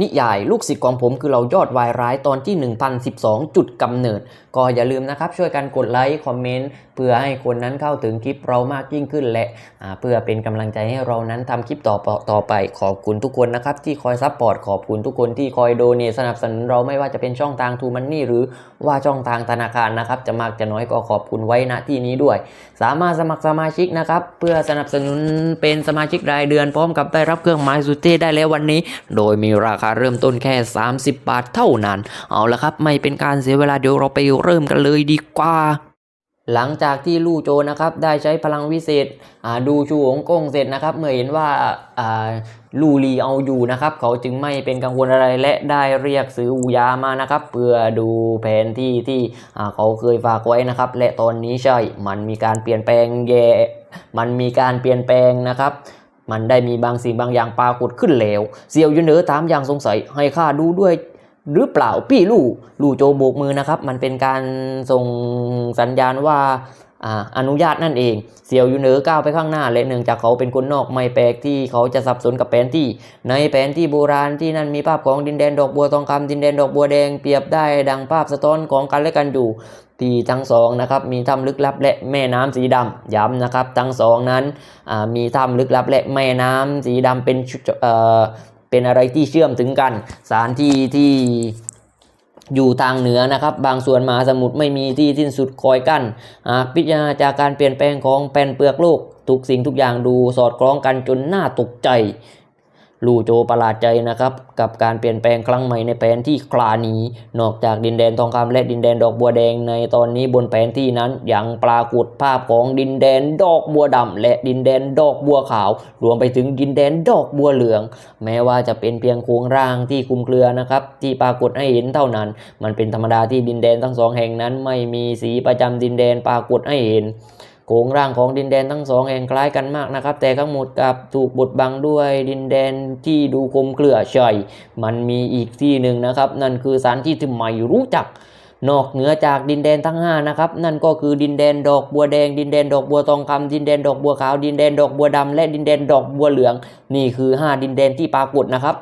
นิยายลูกศิษย์ของผมคือเรายอดวายร้ายตอนที่ 1012 จุดกำเนิด ก็อย่าลืมนะครับ ช่วยกันกดไลค์ คอมเมนต์ เพื่อให้คนนั้นเข้าถึงคลิปเรามากยิ่งขึ้น และเพื่อเป็นกำลังใจให้เรานั้นทำคลิปต่อต่อไปขอบคุณทุกคนนะครับ ที่คอยซัพพอร์ตขอบคุณทุกคนที่คอยโดเนสนับสนุนเราไม่ว่าจะเป็นช่องทางทูมันนี่หรือว่าช่องทางธนาคารนะครับ จะมากจะน้อยก็ขอบคุณไว้ณที่นี้ด้วย สามารถสมัครสมาชิกนะครับเพื่อสนับสนุนเป็นสมาชิกรายเดือนพร้อมกับได้รับเครื่องหมายสุดเท่ได้แล้ววันนี้ โดยมีราคาเริ่มต้นแค่ 30 บาทเท่านั้น เอาละครับไม่เป็นการเสียเวลาเดี๋ยวเราไปเริ่มกันเลยดีกว่าหลังจากที่ลู่โจนะครับได้ใช้พลังวิเศษดูชูหงกงเสร็จนะครับ เมื่อเห็นว่าลู่ลีเอาอยู่นะครับ เขาจึงไม่เป็นกังวลอะไรและได้เรียกซื้ออูยามานะครับ เพื่อดูแผนที่ที่เขาเคยฝากไว้นะครับ และตอนนี้ใช่ มันมีการเปลี่ยนแปลงแย่มันมีการเปลี่ยนแปลงนะครับ มันได้มีบางสิ่งบางอย่างปรากฏขึ้นแล้วเซียวยูเหนอถามอย่างสงสัยให้ข้าดูด้วยหรือเปล่าพี่ลู่ลู่โจโบกมือนะครับ มันเป็นการส่งสัญญาณว่า อนุญาตนั่นเอง เสี่ยวยูเหนอก้าวไปข้างหน้าและเนื่องจากเขาเป็นคนนอกไม่แปลกที่เขาจะสับสนกับแผนที่ ในแผนที่โบราณที่นั่นมีภาพของดินแดนดอกบัวทองคำดินแดนดอกบัวแดงเปรียบได้ดังภาพสะท้อนของกันและกันอยู่ที่ทั้งสองนะครับมีถ้ำลึกลับและแม่น้ำสีดำย้ำนะครับทั้งสองนั้นมีถ้ำลึกลับและแม่น้ำสีดำเป็นเป็นอะไรที่เชื่อมถึงกันสานที่ที่ อยู่ทางเหนือนะครับบางส่วนมหาสมุทรไม่มีที่สิ้นสุดคอยกั้นหากพิจารณาจากการเปลี่ยนแปลงของแผ่นเปลือกโลกทุกสิ่งทุกอย่างดูสอดคล้องกันจนน่าตกใจ ลูโจประหลาดใจนะครับกับการเปลี่ยนแปลงครั้งใหม่ในแผนที่คลานี้ นอกจากดินแดนทองคำและดินแดนดอกบัวแดงในตอนนี้บนแผนที่นั้นยังปรากฏภาพของดินแดนดอกบัวดำและดินแดนดอกบัวขาว รวมไปถึงดินแดนดอกบัวเหลือง แม้ว่าจะเป็นเพียงโครงร่างที่คลุมเครือนะครับที่ปรากฏให้เห็นเท่านั้น มันเป็นธรรมดาที่ดินแดนทั้งสองแห่งนั้นไม่มีสีประจำดินแดนปรากฏให้เห็น ครงร่างของดินแดนทั้งสองแห่งคล้ายกันมากนะครับ แต่ทั้งหมดกับถูกบดบังด้วยดินแดนที่ดูคลุมเครือใช่มันมีอีกที่หนึ่งนะครับ นั่นคือสถานที่ที่ไม่รู้จักนอกเหนือจากดินแดนทั้งห้านะครับนั่นก็คือดินแดนดอกบัวแดง ดินแดนดอกบัวทองคำดินแดนดอกบัวขาว ดินแดนดอกบัวดำและดินแดนดอกบัวเหลือง นี่คือห้าดินแดนที่ปรากฏนะครับ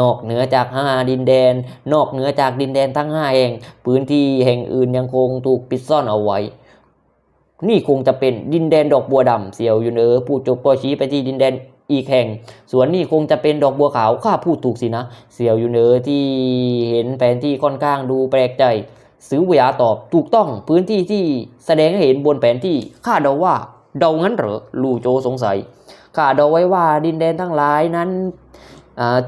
นอกเหนือจากห้าดินแดน นอกเหนือจากดินแดนทั้งห้าแห่งพื้นที่แห่งอื่นยังคงถูกปิดซ่อนเอาไว้ นี่คงจะเป็นดินแดนดอกบัวดำเสี่ยวยุนเออพูดจบก็ชี้ไปที่ดินแดนอีกแห่งส่วนนี่คงจะเป็นดอกบัวขาวข้าพูดถูกสินะ เสี่ยวยุนเออที่เห็นแผนที่ค่อนข้างดูแปลกใจซื้อเวียตอบถูกต้องพื้นที่ที่แสดงให้เห็นบนแผนที่ข้าเดาว่าเดางั้นเหรอลู่โจสงสัยข้าเดาไว้ว่าดินแดนทั้งหลายนั้น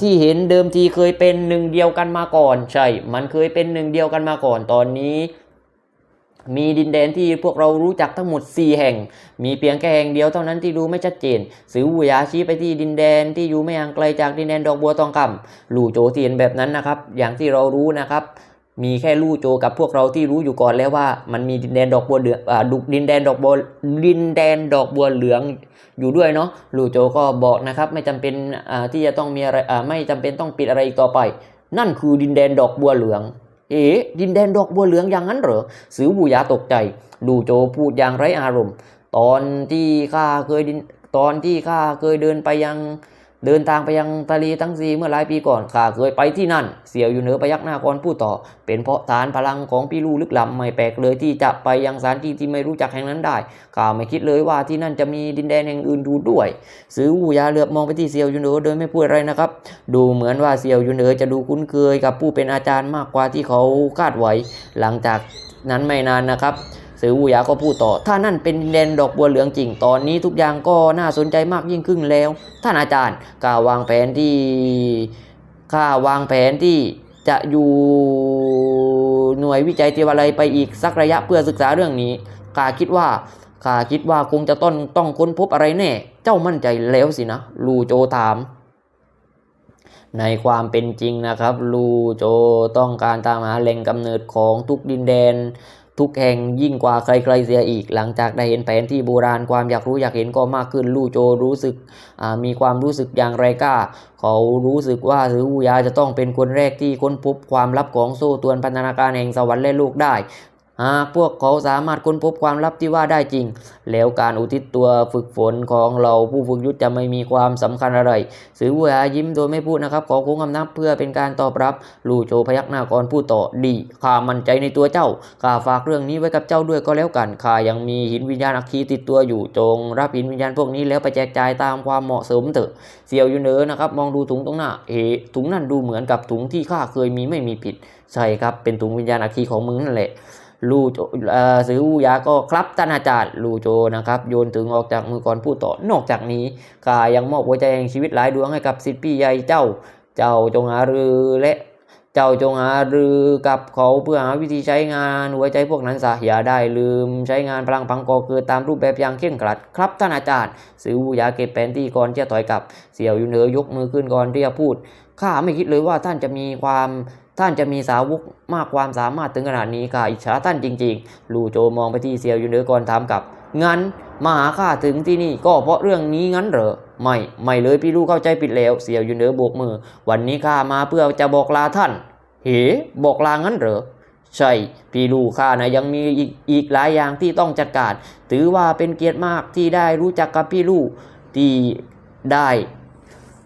ที่เห็นเดิมทีเคยเป็นหนึ่งเดียวกันมาก่อน ใช่ มันเคยเป็นหนึ่งเดียวกันมาก่อนตอนนี้ มีดินแดนที่พวกเรารู้จักทั้งหมด 4 แห่ง มีเพียงแค่แห่งเดียวเท่านั้นที่ดูไม่ชัดเจนสือหูยาชี้ไปที่ดินแดนที่อยู่ไม่ห่างไกลจากดินแดนดอกบัวทองคำลู่โจที่เห็นแบบนั้นนะครับ อย่างที่เรารู้นะครับ มีแค่ลู่โจกับพวกเราที่รู้อยู่ก่อนแล้วว่า มันมีดินแดนดอกบัวเหลืองดุดินแดนดอกบัวดินแดนดอกบัวเหลืองอยู่ด้วยเนาะลู่โจก็บอกนะครับ ไม่จำเป็นที่จะต้องมีอะไรไม่จำเป็นต้องปิดอะไรอีกต่อไป นั่นคือดินแดนดอกบัวเหลือง เอ๋ดินแดนดอกบัวเหลืองอย่างนั้นเหรอสือบูยาตกใจ ดูโจพูดอย่างไร้อารมณ์ ตอนที่ข้าเคยดินตอนที่ข้าเคยเดินไปยัง เดินทางไปยังทะเลทั้งสีเมื่อหลายปีก่อนข้าเคยไปที่นั่น เสียวอยู่เหนือพยักหน้าก่อนพูดต่อ เป็นเพราะฐานพลังของพี่ลู่ลึกล้ำไม่แปลกเลยที่จะไปยังสถานที่ที่ไม่รู้จักแห่งนั้นได้ข้าไม่คิดเลยว่าที่นั่นจะมีดินแดนแห่งอื่นดูด้วยสือวูยาเหลือบมองไปที่เซียวอยู่เหนือโดยไม่พูดอะไรนะครับ ดูเหมือนว่าเซียวอยู่เหนือจะดูคุ้นเคยกับผู้เป็นอาจารย์มากกว่าที่เขาคาดไว้หลังจากนั้นไม่นานนะครับ สือวูยาก็พูดต่อ ถ้านั่นเป็นดินแดนดอกบัวเหลืองจริงตอนนี้ทุกอย่างก็น่าสนใจมากยิ่งขึ้นแล้ว ท่านอาจารย์กาววางแผนที่ข้าวางแผนที่จะอยู่หน่วยวิจัยเทวาลัยไปอีกสักระยะเพื่อศึกษาเรื่องนี้ข้าคิดว่าข้าคิดว่าคงจะต้องต้องค้นพบอะไรแน่ เจ้ามั่นใจแล้วสินะลูโจถาม ในความเป็นจริงนะครับ ลูโจต้องการตามหาแหล่งกำเนิดของทุกดินแดน ทุกแห่งยิ่งกว่าใครๆเสียอีก หลังจากได้เห็นแผนที่โบราณความอยากรู้อยากเห็นก็มากขึ้นลู่โจรู้สึกมีความรู้สึกอย่างไรกล้า เขารู้สึกว่าซืออูยาจะต้องเป็นคนแรกที่ค้นพบความลับของโซ่ตวนพันธนาการแห่งสวรรค์และโลกได้ หากพวกเขาสามารถค้นพบความลับที่ว่าได้จริง แล้วการอุทิศตัวฝึกฝนของเราผู้ฝึกยุทธจะไม่มีความสำคัญอะไรสือเวอายิ้มโดยไม่พูดนะครับ ขอโค้งคำนับเพื่อเป็นการตอบรับ ลู่โจพยักหน้าก่อนพูดต่อดีข้ามั่นใจในตัวเจ้าข้าฝากเรื่องนี้ไว้กับเจ้าด้วยก็แล้วกันข้ายังมีหินวิญญาณอัคคีติดตัวอยู่จง รับหินวิญญาณพวกนี้แล้วไปแจกจ่ายตามความเหมาะสมเถอะเซียวยูเนอนะครับ มองดูถุงตรงหน้าเอ๋ถุงนั่นดูเหมือนกับถุงที่ข้าเคยมีไม่มีผิดใช่ครับเป็นถุงวิญญาณอัคคีของมึงนั่นแหละ ลูโจเออซื้ออูยาก็ครับท่านอาจารย์ลูโจนะครับโยนถึงออกจากมือก่อนพูดต่อนอกจากนี้กายังมอบหัวใจแห่งชีวิตหลายดวงให้กับสิทธิพี่ใหญ่เจ้า เจ้าจงหารือและเจ้าจงหารือกับเขาเพื่อหาวิธีใช้งานหัวใจพวกนั้นซะอย่าได้ลืม ใช้งานพลังพังกอเกิดตามรูปแบบอย่างเคร่งครัดครับท่านอาจารย์ซื้ออูยาเก็บแผนที่ก่อนที่จะถอยกลับ เสี่ยวอยุนเหนือยกมือขึ้นก่อนที่จะพูดข้าไม่คิดเลยว่าท่านจะมีความ ท่านจะมีสาวกมากความสามารถถึงขนาดนี้ค่ะอิจฉาท่านจริงๆ ลู่โจมองไปที่เซียวยูเนอก่อนถามกลับ งั้นมาหาข้าถึงที่นี่ก็เพราะเรื่องนี้งั้นเหรอ ไม่ ไม่เลยพี่ลู่เข้าใจผิดแล้ว เซียวยูเนอโบกมือ วันนี้ข้ามาเพื่อจะบอกลาท่าน เฮ้บอกลางั้นเหรอใช่ พี่ลู่ข้านะยังมีอีกอีกหลายอย่างที่ต้องจัดการ ถือว่าเป็นเกียรติมากที่ได้รู้จักกับพี่ลู่ที่ได้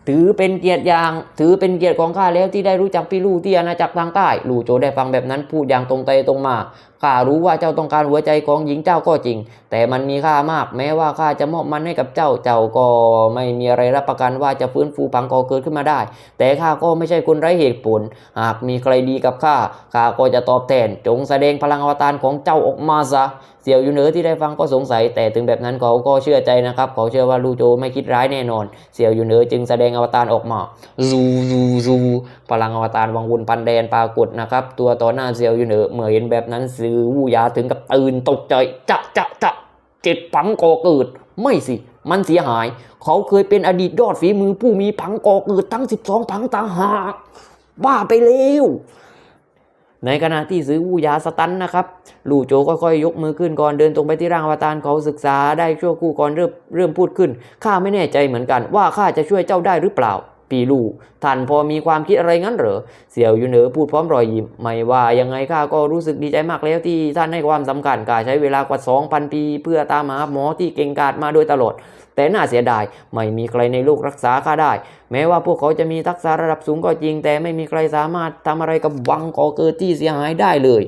ถือเป็นเกียรติอย่าง ถือเป็นเกียรติของข้าแล้วที่ได้รู้จักพี่ลู่ที่อาณาจักรทางใต้ ลู่โจได้ฟังแบบนั้นพูดอย่างตรงไปตรงมา ข้ารู้ว่าเจ้าต้องการหัวใจของหญิงเจ้าก็จริง แต่มันมีค่ามาก แม้ว่าข้าจะมอบมันให้กับเจ้า เจ้าก็ไม่มีอะไรรับประกันว่าจะฟื้นฟูพังกอเกิดขึ้นมาได้ แต่ข้าก็ไม่ใช่คนไร้เหตุผล หากมีใครดีกับข้า ข้าก็จะตอบแทน จงแสดงพลังอวตารของเจ้าออกมาซะเสี่ยวยูเนือที่ได้ฟังก็สงสัย แต่ถึงแบบนั้นเขาก็เชื่อใจนะครับ เขาเชื่อว่าลูโจไม่คิดร้ายแน่นอน เสี่ยวยูเนือจึงแสดงอวตารออกมาซูซูซูพลังอวตารวังวนพันแดนปรากฏนะครับ ตัวต่อหน้าเซียวยูเนือเมื่อเห็นแบบนั้นือวูยาถึงกับตื่นตกใจจะจะจะเจ็ดพังก่อเกิด ไม่สิ มันเสียหาย เขาเคยเป็นอดีตยอดฝีมือผู้มีพังก่อเกิดทั้ง 12พังต่างหากบ้าไปแล้วในขณะที่ซื้อวูยาสตันนะครับ ลู่โจค่อยๆ ยกมือขึ้นก่อนเดินตรงไปที่ร่างอวตารเขาศึกษาได้ชั่วครู่ก่อนเริ่มเริ่มพูดขึ้น ข้าไม่แน่ใจเหมือนกันว่าข้าจะช่วยเจ้าได้หรือเปล่า ปีลู่ท่านพอมีความคิดอะไรงั้นเหรอ เสี่ยวยูเหนอพูดพร้อมรอยยิ้มไม่ว่ายังไงข้าก็รู้สึกดีใจมากแล้วที่ท่านให้ความสำคัญข้าใช้เวลากว่า 2,000 ปี เพื่อตามหาหมอที่เก่งกาจมาโดยตลอด แต่น่าเสียดายไม่มีใครในโลกรักษาข้าได้ แม้ว่าพวกเขาจะมีทักษะระดับสูงก็จริง แต่ไม่มีใครสามารถทำอะไรกับวังก่อเกิดที่เสียหายได้เลย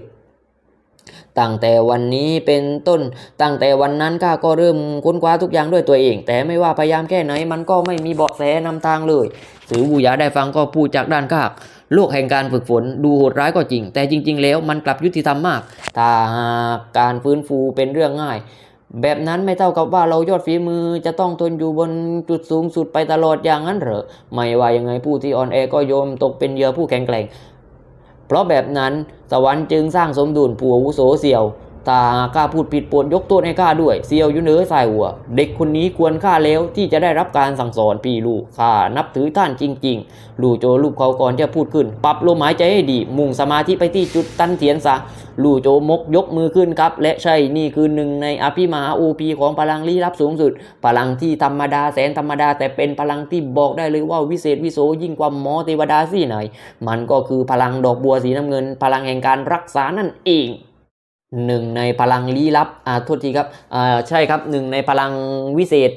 ตั้งแต่วันนี้เป็นต้น ตั้งแต่วันนั้นข้าก็เริ่มค้นคว้าทุกอย่างด้วยตัวเอง แต่ไม่ว่าพยายามแค่ไหน มันก็ไม่มีเบาะแสนำทางเลยสือบูยาได้ฟังก็พูดจากด้านข้างโลกแห่งการฝึกฝนดูโหดร้ายก็จริง แต่จริง ๆ แล้วมันกลับยุติธรรมมาก ถ้าหากการฟื้นฟูเป็นเรื่องง่าย แบบนั้นไม่เท่ากับว่าเรายอดฝีมือจะต้องทนอยู่บนจุดสูงสุดไปตลอดอย่างนั้นเหรอ ไม่ว่ายังไงผู้ที่อ่อนแอก็โยมตกเป็นเหยื่อผู้แข็งแกร่ง เพราะแบบนั้นสวรรค์จึงสร้างสมดุลผู้อาวุโสเสี่ยว ถ้าข้าพูดผิดปรดยกโทษให้ข้าด้วยเซียวอยูเหนือสายหัว เด็กคนนี้ควรข้าแล้วที่จะได้รับการสั่งสอนปีลูกข้านับถือท่านจริง ๆ ลู่โจลูกเขาก่อนจะพูดขึ้น ปรับลมหายใจให้ดี มุ่งสมาธิไปที่จุดตันเถียนซะลู่โจมกยกมือขึ้นครับ และใช่นี่คือหนึ่งในอภิมหาโอพีของพลังลี้ลับสูงสุด พลังที่ธรรมดาแสนธรรมดา แต่เป็นพลังที่บอกได้เลยว่าวิเศษวิโสยิ่งกว่าหมอเทวดาสี่ไหน มันก็คือพลังดอกบัวสีน้ำเงิน พลังแห่งการรักษานั่นเอง หนึ่งในพลังลี้ลับอ่าโทษทีครับอ่าใช่ครับหนึ่งในพลังวิเศษ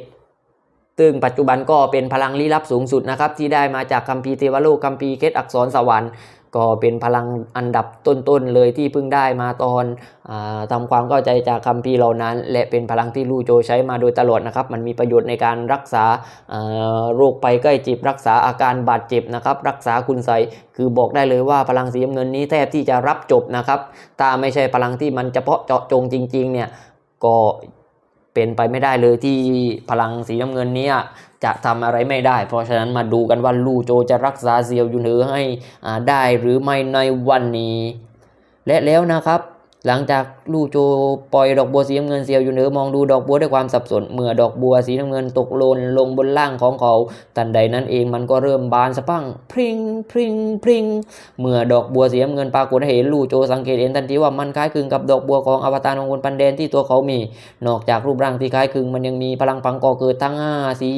ซึ่งปัจจุบันก็เป็นพลังลี้ลับสูงสุดนะครับ ที่ได้มาจากคัมภีร์เทวโลกคัมภีร์เคสอักษรสวรรค์ ก็เป็นพลังอันดับต้นๆเลยที่เพิ่งได้มาตอนอาทำความเข้าใจจากคัมภีร์เหล่านั้น และเป็นพลังที่ลู่โจใช้มาโดยตลอดนะครับ มันมีประโยชน์ในการรักษาโรคไปใกล้จิบรักษาอาการบาดเจ็บนะครับ รักษาคุณไสคือบอกได้เลยว่าพลังสีน้ำเงินนี้แทบที่จะรับจบนะครับถ้าไม่ใช่พลังที่มันเฉพาะเจาะจงจริง ๆ เนี่ยก็เป็นไปไม่ได้เลยที่พลังสีน้ำเงินนี้ จะทำอะไรไม่ได้ เพราะฉะนั้นมาดูกันว่าลู่โจจะรักษาเซียวยูเหนือให้ได้หรือไม่ในวันนี้ และแล้วนะครับ หลังจากลู่โจปล่อยดอกบัวสีน้ำเงินเซียวอยูเหนือมองดูดอกบัวด้วยความสับสน เมื่อดอกบัวสีน้ำเงินตกหล่นลงบนล่างของเขา ทันใดนั้นเองมันก็เริ่มบานสะพังพริงพริงพริงเมื่อดอกบัวสีน้ำเงินปรากฏให้เห็นลู่โจสังเกตเห็นทันทีว่ามันคล้ายคลึงกับดอกบัวของอวตารของคนปันแดนที่ตัวเขามี นอกจากรูปร่างที่คล้ายคลึงมันยังมีพลังพังก่อเกิดทั้งห้าสี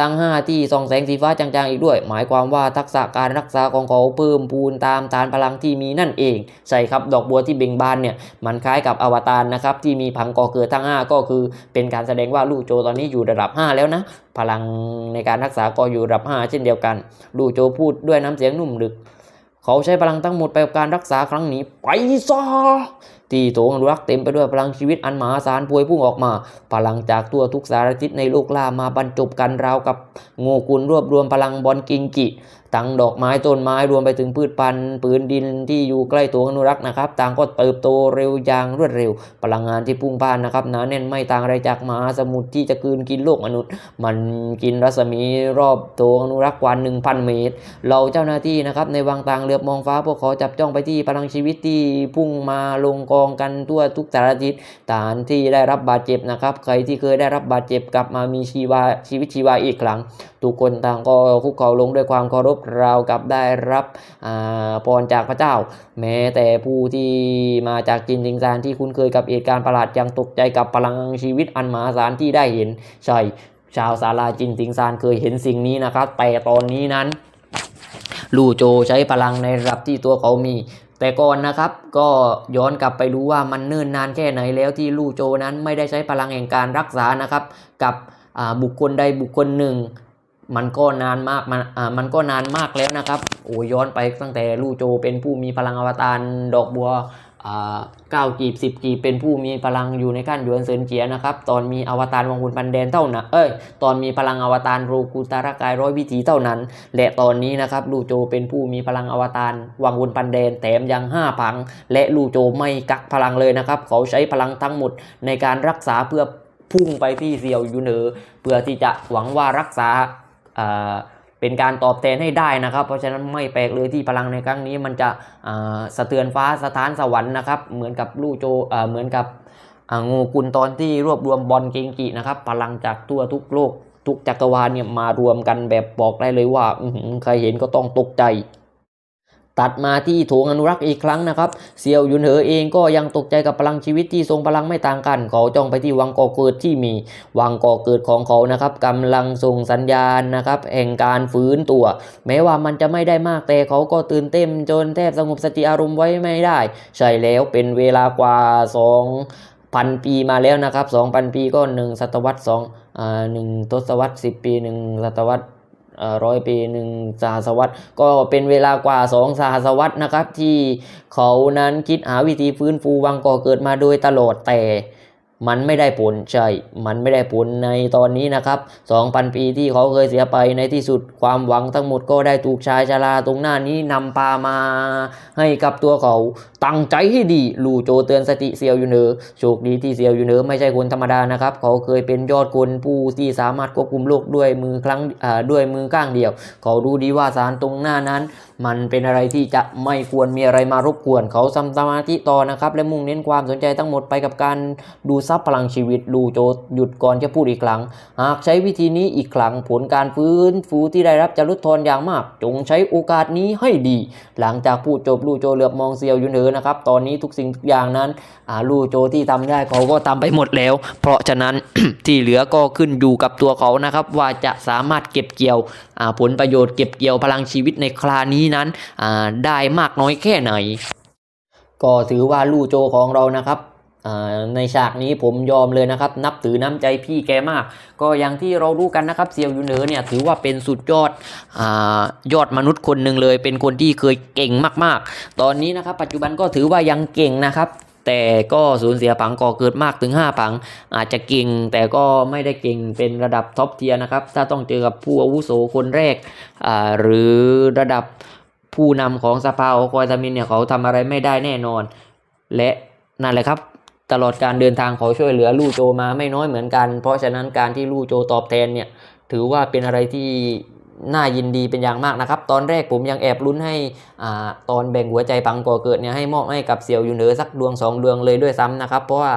ทั้ง 5 ที่ส่องแสงสีฟ้าจางๆอีกด้วย หมายความว่าทักษะการรักษาของเขาเพิ่มพูนตามฐานพลังที่มีนั่นเอง ใช่ครับดอกบัวที่เบ่งบานเนี่ยมันคล้ายกับอวตารนะครับที่มีผังก่อเกิดทั้ง 5 ก็คือเป็นการแสดงว่าลู่โจตอนนี้อยู่ระดับ 5 แล้วนะพลังในการรักษาก็อยู่ระดับ 5 เช่นเดียวกัน ลู่โจพูดด้วยน้ำเสียงนุ่มลึก เขาใช้พลังทั้งหมดไปกับการรักษาครั้งนี้ไปซะที่โถงอนุรักษ์เต็มไปด้วยพลังชีวิตอันมหาศาลพวยพุ่งออกมา พลังจากตัวทุกสารทิศในโลกล่ามาบรรจบกันราวกับงูกุลรวบรวมพลังบอลกิงกิ ทั้งดอกไม้ต้นไม้รวมไปถึงพืชพันธุ์ปืนดินที่อยู่ใกล้ตัวอนุรักษ์นะครับ ต่างก็เติบโตเร็วอย่างรวดเร็ว พลังงานที่พุ่งพ่านนะครับหนาแน่นไม่ต่างอะไรจากมหาสมุทรที่จะกืนกินโลกมนุษย์ มันกินรัศมีรอบตัวอนุรักษ์กว่า 1,000 เมตร เราเจ้าหน้าที่นะครับในวังต่างเหลือบมองฟ้าพวกเขาจับจ้องไปที่พลังชีวิตที่พุ่งมาลงกองกันทั่วทุกสารทิศฐานที่ได้รับบาดเจ็บนะครับ ใครที่เคยได้รับบาดเจ็บกลับมามีชีวาชีวิตชีวาอีกครั้งทุกคนต่างก็คุกเข่าลงด้วยความเคารพเรากับได้รับพรจากพระเจ้า แม้แต่ผู้ที่มาจากจินจิงซานที่คุ้นเคยกับเหตุการณ์ประหลาดยังตกใจกับพลังชีวิตอันมหาศาลที่ได้เห็นใช่ชาวศาลาจินจิงซานเคยเห็นสิ่งนี้นะครับ แต่ตอนนี้นั้น ลู่โจใช้พลังในระดับที่ตัวเขามีแต่ก่อนนะครับก็ย้อนกลับไปรู้ว่ามันเนิ่นนานแค่ไหนแล้วที่ลู่โจนั้นไม่ได้ใช้พลังแห่งการรักษานะครับ กับบุคคลใดบุคคลหนึ่ง มันก็นานมากมันอ่ามันก็นานมากแล้วนะครับโอ้ย้อนไปตั้งแต่ลู่โจเป็นผู้มีพลังอวตารดอกบัวอ่าเก้ากีบสิบกีบเป็นผู้มีพลังอยู่ในขั้นยวนเซินเจียนะครับ ตอนมีอวตารวังวนปันแดนเท่านั้นเอ้ยตอนมีพลังอวตารโรกุตารกายร้อยวิถีเท่านั้น และตอนนี้นะครับลู่โจเป็นผู้มีพลังอวตารวังวนปันแดนแถมยังห้าพัง และลู่โจไม่กักพลังเลยนะครับ เขาใช้พลังทั้งหมดในการรักษาเพื่อพุ่งไปที่เซียวยูเนอเพื่อที่จะหวังว่ารักษา เป็นการตอบแทนให้ได้นะครับ เพราะฉะนั้นไม่แปลกเลยที่พลังในครั้งนี้มันจะสะเทือนฟ้าสถานสวรรค์นะครับ เหมือนกับลู่โจเหมือนกับงูกุลตอนที่รวบรวมบอลเกงกินะครับ พลังจากทั่วทุกโลก ทุกจักรวาลเนี่ยมารวมกันแบบบอกได้เลยว่าใครเห็นก็ต้องตกใจ ตัดมาที่โถงอนุรักษ์อีกครั้งนะครับเซียวยุนเหอเองก็ยังตกใจกับพลังชีวิตที่ทรงพลังไม่ต่างกัน เขาจ้องไปที่วังก่อเกิดที่มี วังก่อเกิดของเขานะครับกำลังส่งสัญญาณนะครับแห่งการฟื้นตัว แม้ว่ามันจะไม่ได้มากแต่เขาก็ตื่นเต้นจนแทบสงบสติอารมณ์ไว้ไม่ได้ ใช่แล้วเป็นเวลากว่าสองพันปีมาแล้วนะครับสองพันปีก็หนึ่งศตวรรษสองอ่าหนึ่งทศวรรษสิบปีหนึ่งศตวรรษ ร้อยปีหนึ่งสหสวรรษก็เป็นเวลากว่าสองสหสวรรษนะครับ ที่เขานั้นคิดหาวิธีฟื้นฟูวังก่อเกิดมาโดยตลอดแต่ มันไม่ได้ผลใช่ มันไม่ได้ผลในตอนนี้นะครับ 2,000 ปีที่เขาเคยเสียไปในที่สุดความหวังทั้งหมดก็ได้ถูกชายชาราตรงหน้านี้นำพามา ให้กับตัวเขาตั้งใจให้ดีลู่โจเตือนสติเซียวยูเนอโชคดีที่เซียวยูเนอไม่ใช่คนธรรมดานะครับ เขาเคยเป็นยอดคนผู้ที่สามารถควบคุมโลกด้วยมือครั้งด้วยมือข้างเดียว เขารู้ดีว่าสารตรงหน้านั้น มันเป็นอะไรที่จะไม่ควรมีอะไรมารบกวนเขาทำสมาธิต่อนะครับ และมุ่งเน้นความสนใจทั้งหมดไปกับการดูซับพลังชีวิตลู่โจหยุดก่อนจะพูดอีกครั้ง หากใช้วิธีนี้อีกครั้งผลการฟื้นฟูที่ได้รับจะลดทอนอย่างมาก จงใช้โอกาสนี้ให้ดี หลังจากพูดจบลูโจเหลือบมองเซียวยุนเหอนะครับตอนนี้ทุกสิ่งทุกอย่างนั้นอาลู่โจที่ทำได้เขาก็ทำไปหมดแล้ว เพราะฉะนั้นที่เหลือก็ขึ้นอยู่กับตัวเขานะครับว่าจะสามารถเก็บเกี่ยว ผลประโยชน์เก็บเกี่ยวพลังชีวิตในครานี้นั้นได้มากน้อยแค่ไหน ก็ถือว่าลู่โจของเรานะครับในฉากนี้ผมยอมเลยนะครับ นับถือน้ำใจพี่แกมาก ก็อย่างที่เรารู้กันนะครับเซียวยูเนอเนี่ยถือว่าเป็นสุดยอดอยอดมนุษย์คนหนึ่งเลย เป็นคนที่เคยเก่งมาก ๆ ตอนนี้นะครับ ปัจจุบันก็ถือว่ายังเก่งนะครับ แต่ก็สูญเสียผังก่อเกิดมากถึง5ผัง อาจจะเก่งแต่ก็ไม่ได้เก่งเป็นระดับท็อปเทียนะครับ ถ้าต้องเจอกับผู้อาวุโสคนแรกอ่าหรือระดับผู้นำของสภาโอคอยทามินเนี่ยเขาทำอะไรไม่ได้แน่นอน และนั่นแหละครับตลอดการเดินทางเขาช่วยเหลือลู่โจมาไม่น้อยเหมือนกัน เพราะฉะนั้นการที่ลู่โจตอบแทนเนี่ยถือว่าเป็นอะไรที่ น่ายินดีเป็นอย่างมากนะครับ ตอนแรกผมยังแอบลุ้นให้อ่าตอนแบ่งหัวใจพังก่อเกิดเนี่ยให้มอบให้กับเสี่ยวอยู่เหนือสักดวงสองดวงเลยด้วยซ้ำนะครับ เพราะว่า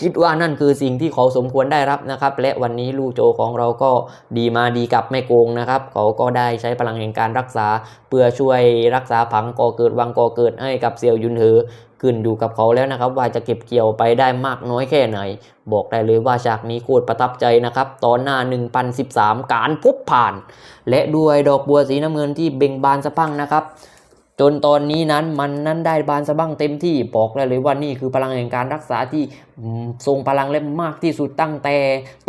คิดว่านั่นคือสิ่งที่เขาสมควรได้รับนะครับ และวันนี้ลู่โจของเราก็ดีมาดีกลับไม่โกงนะครับ เขาก็ได้ใช้พลังแห่งการรักษา เพื่อช่วยรักษาผังก่อเกิดวังก่อเกิดให้กับเสี่ยวยุนเหอ ขึ้นอยู่กับเขาแล้วนะครับ ว่าจะเก็บเกี่ยวไปได้มากน้อยแค่ไหน บอกได้เลยว่าฉากนี้โคตรประทับใจนะครับ ตอนหน้า 1013 การพบผ่าน และด้วยดอกบัวสีน้ำเงินที่เบ่งบานสะพรังนะครับ จนตอนนี้นั้นมันนั้นได้บานสะบั้งเต็มที่บอกได้เลยว่านี่คือพลังแห่งการรักษาที่ทรงพลังและมมากที่สุดตั้งแต่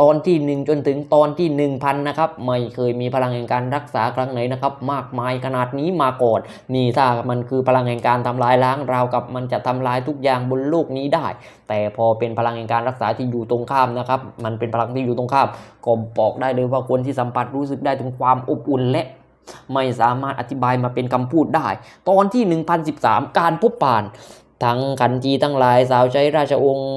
ตอนที่ 1 จนถึงตอนที่ 1000นะครับไม่เคยมีพลังแห่งการรักษาครั้งไหนนะครับมากมายขนาดนี้มาก่อนนี่ถ้ามันคือพลังแห่งการทำลายล้างราวกับมันจะทำลายทุกอย่างบนโลกนี้ได้ แต่พอเป็นพลังแห่งการรักษาที่อยู่ตรงข้ามนะครับมันเป็นพลังที่อยู่ตรงข้ามก็บอกได้เลยว่าคนที่สัมผัสรู้สึกได้ถึงความอบอุ่นและ ไม่สามารถอธิบายมาเป็นคำพูดได้ ตอนที่ 1013 การพบปาน ทั้งขันจีทั้งหลายสาวใช้ราชองค์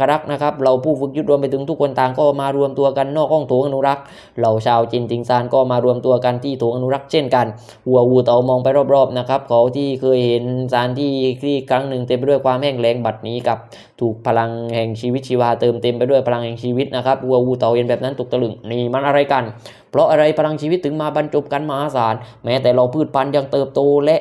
ครักษ์นะครับเราผู้ฝึกยุทธรวมไปถึงทุกคนต่างก็มารวมตัวกันนอกห้องโถงอนุรักษ์เราชาวจินติงซานก็มารวมตัวกันที่โถงอนุรักษ์เช่นกันหัววูเตามองไปรอบๆนะครับเขาที่เคยเห็นสถานที่ที่ครั้งหนึ่งเต็มไปด้วยความแห้งแล้งบัดนี้กับถูกพลังแห่งชีวิตชีวาเติมเต็มไปด้วยพลังแห่งชีวิตนะครับวัววูเตาเห็นแบบนั้นตกตะลึงนี่มันอะไรกัน เพราะอะไรพลังชีวิตถึงมาบรรจบกันมหาศาลแม้แต่เราพืชพันธุ์ยังเติบโตและ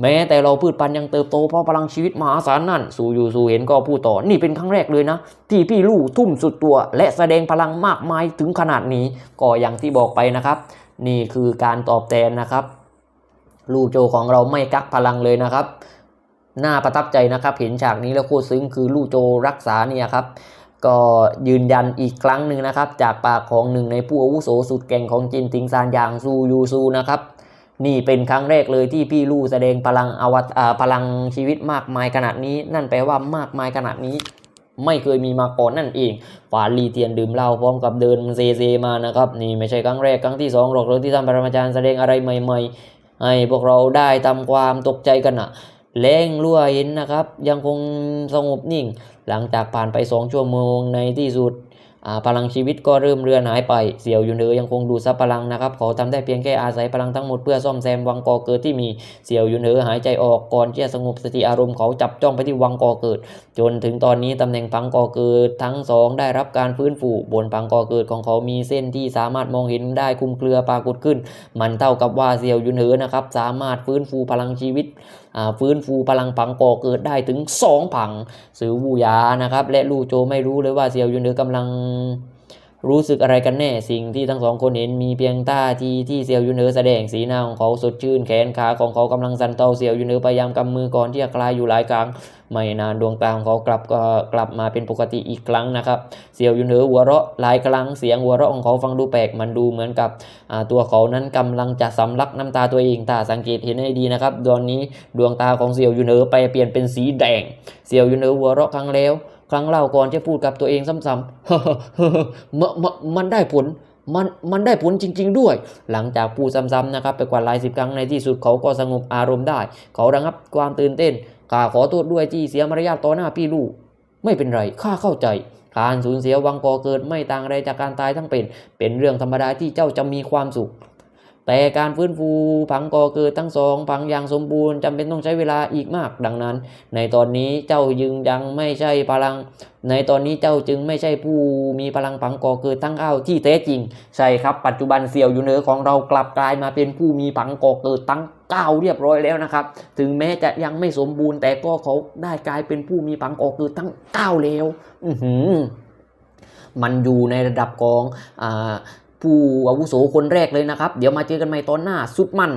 แม้แต่เราพืชพันธุ์ยังเติบโตเพราะพลังชีวิตมหาศาลนั่น สู่อยู่สู่เห็นก็พูดต่อ นี่เป็นครั้งแรกเลยนะ ที่พี่ลู่ทุ่มสุดตัว และแสดงพลังมากมายถึงขนาดนี้ ก็อย่างที่บอกไปนะครับ นี่คือการตอบแทนนะครับ ลู่โจของเราไม่กักพลังเลยนะครับ น่าประทับใจนะครับ เห็นฉากนี้แล้วโคตรซึ้งคือลู่โจรักษาเนี่ยครับก็ยืนยันอีกครั้งหนึ่งนะครับ จากปากของหนึ่งในผู้อาวุโสสุดเก่งของจินติงซานอย่างซูยูซูนะครับ นี่เป็นครั้งแรกเลยที่พี่ลู่แสดงพลังอวตอ่าพลังชีวิตมากมายขนาดนี้ นั่นแปลว่ามากมายขนาดนี้ ไม่เคยมีมาก่อนนั่นเองฝาลีเทียนดื่มเหล้าพร้อมกับเดินเซเซมานะครับ นี่ไม่ใช่ครั้งแรกครั้งที่สองหรอกเลยที่ท่านปรมาจารย์แสดงอะไรใหม่ๆให้พวกเราได้ทำความตกใจกันนะแรงรั่วเห็นนะครับ ยังคงสงบนิ่ง หลังจากผ่านไป2ชั่วโมงในที่สุด พลังชีวิตก็เริ่มเรือนหายไป เสี่ยวอยู่เหนือยังคงดูดซับพลังนะครับเขาทำได้เพียงแค่อาศัยพลังทั้งหมดเพื่อซ่อมแซมวังกอเกิดที่มี เสี่ยวอยู่เหนือหายใจออกก่อนที่จะสงบสติอารมณ์เขาจับจ้องไปที่วังกอเกิด จนถึงตอนนี้ตำแหน่งพังกอเกิดทั้งสองได้รับการฟื้นฟูบนพังกอเกิดของเขามีเส้นที่สามารถมองเห็นได้คุมเครือปรากฏขึ้น มันเท่ากับว่าเสี่ยวยุนเหอนะครับสามารถฟื้นฟูพลังชีวิต ฟื้นฟูพลังผังกอเกิดได้ถึง 2 ผังสือวูยานะครับและลู่โจไม่รู้เลยว่าเซียวยุนเหอกำลัง รู้สึกอะไรกันแน่สิ่งที่ทั้งสองคนเห็นมีเพียงท่าทีที่เซียวยูเนอร์แสดงสีหน้าของเขาสดชื่นแขนขาของเขากำลังสั่นเทาเซียวยูเนอร์พยายามกำมือก่อนที่จะคลายอยู่หลายครั้ง ไม่นานดวงตาของเขากลับก็กลับมาเป็นปกติอีกครั้งนะครับเซียวยูเนอร์หัวเราะหลายครั้งเสียงหัวเราะของเขาฟังดูแปลกมันดูเหมือนกับตัวเขานั้นกำลังจะสำลักน้ำตาตัวเองถ้าสังเกตเห็นให้ดีนะครับตอนนี้ดวงตาของเซียวยูเนอร์ไปเปลี่ยนเป็นสีแดงเซียวยูเนอร์หัวเราะครั้งแล้ว ครั้งเล่าก่อนจะพูดกับตัวเองซ้ำๆมมมันได้ผลมันมันได้ผลจริง ๆ ด้วย หลังจากพูดซ้ำๆนะครับ ไปกว่าหลายสิบครั้งในที่สุดเขาก็สงบอารมณ์ได้ เขาระงับความตื่นเต้นข้าขอโทษด้วยที่เสียมารยาทต่อหน้าพี่ลูก ไม่เป็นไรข้าเข้าใจ การสูญเสียวังกอเกิดไม่ต่างอะไรจากการตายทั้งเป็น เป็นเรื่องธรรมดาที่เจ้าจะมีความสุข แต่การฟื้นฟูผังก่อเกิดทั้งสองผังอย่างสมบูรณ์จำเป็นต้องใช้เวลาอีกมาก ดังนั้น ในตอนนี้เจ้ายึงยังไม่ใช่พลัง ในตอนนี้เจ้าจึงไม่ใช่ผู้มีพลังผังก่อเกิดทั้งเอ้าที่แท้จริง ใช่ครับ ปัจจุบันเสี่ยวอยู่เหนือของเรากลับกลายมาเป็นผู้มีผังก่อเกิดทั้งเก้าเรียบร้อยแล้วนะครับ ถึงแม้จะยังไม่สมบูรณ์ แต่ก็เขาได้กลายเป็นผู้มีผังก่อเกิดทั้งเก้าแล้ว อือหือมันอยู่ในระดับของอ่า ผู้อาวุโสคนแรกเลยนะครับ เดี๋ยวมาเจอกันใหม่ตอนหน้าสุดมัน